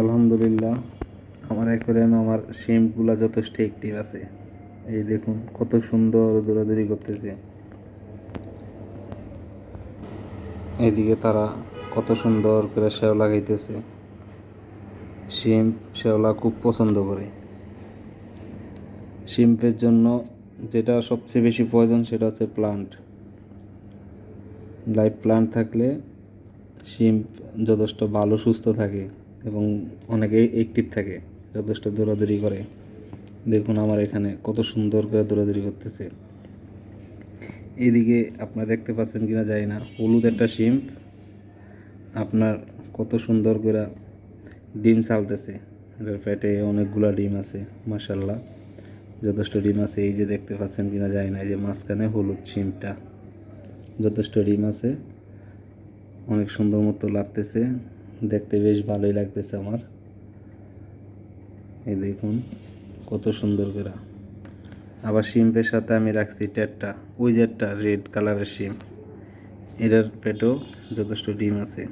আলহামদুলিল্লাহ, আমার অ্যাকোয়ারিয়ামে আমার শিম্পগুলো যথেষ্ট অ্যাক্টিভ আছে। এই দেখুন, কত সুন্দর দৌড়াদৌড়ি করতেছে। এইদিকে তারা কত সুন্দর করে শ্যাওলা খাইতেছে শিম্প শ্যাওলা খুব পছন্দ করে। শিম্পের জন্য যেটা সবচেয়ে বেশি প্রয়োজন সেটা হচ্ছে প্লান্ট লাইভ প্লান্ট থাকলে শিম্প যথেষ্ট ভালো, সুস্থ থাকে। এবং অনেকে অ্যাক্টিভ থাকে, যথেষ্ট দৌড়াদৌড়ি করে। দেখুন আমার এখানে কত সুন্দর করে দৌড়াদৌড়ি করতেছে। এদিকে আপনারা দেখতে পাচ্ছেন কিনা জানি না, হলুদ একটা শিম আপনার কত সুন্দর করে ডিম চালতেছে। এটার পেটে অনেকগুলা ডিম আছে মাসাল্লাহ যথেষ্ট ডিম আছে, এই যে দেখতে পাচ্ছেন কিনা জানি না, এই যে মাঝখানে হলুদ শিমটা যথেষ্ট ডিম আছে। অনেক সুন্দর মতো লাগতেছে। দেখতে বেশ ভালোই লাগতেছে আমার। এই দেখুন, কত সুন্দর করে। আবার শিম্পের সাথে আমি রাখছি টেটটা একটা রেড কালারের শিম এটার পেটেও যথেষ্ট ডিম আছে।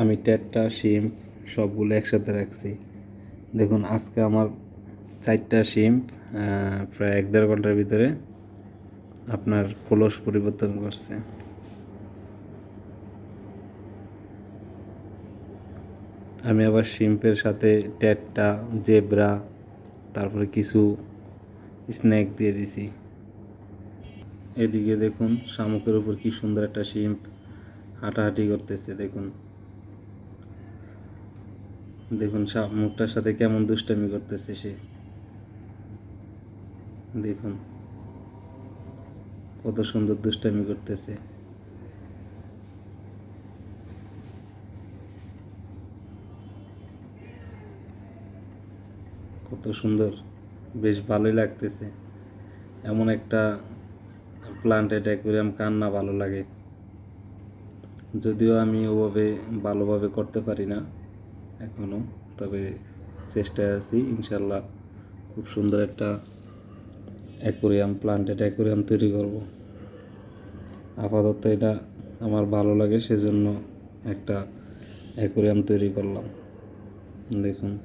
আমি টেটটা শিম সবগুলো একসাথে রাখছি। দেখুন, আজকে আমার চারটা শিম প্রায় এক দেড় ঘণ্টার ভিতরে আপনার কলস পরিবর্তন করছে। আমি আবার শিম্পের সাথে ট্যাটটা, জেব্রা, তারপরে কিছু স্ন্যাক দিয়ে দিছি। এদিকে দেখুন, শামুকের উপর কি সুন্দর একটা শিম্প হাঁটাহাঁটি করতেছে, দেখুন। দেখুন, শামুকটার সাথে কেমন দুষ্টামি করতেছে সে। দেখুন, কত সুন্দর দুষ্টামি করতেছে। কত সুন্দর, বেশ ভালোই লাগতেছে। এমন একটা প্লান্টেড অ্যাকুরিয়াম কার না ভালো লাগে। যদিও আমি ওভাবে ভালোভাবে করতে পারি না এখনও তবে চেষ্টায় আছি, ইনশাল্লাহ খুব সুন্দর একটা অ্যাকুরিয়াম প্লান্টেড অ্যাকুরিয়াম তৈরি করব। আপাতত এটা আমার ভালো লাগে, সেজন্য একটা অ্যাকুরিয়াম তৈরি করলাম। দেখুন।